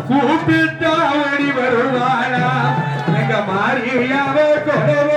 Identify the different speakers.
Speaker 1: கூப்பிட்டா ஓடி வருவாளா? எங்க மாறியாவே கொடவ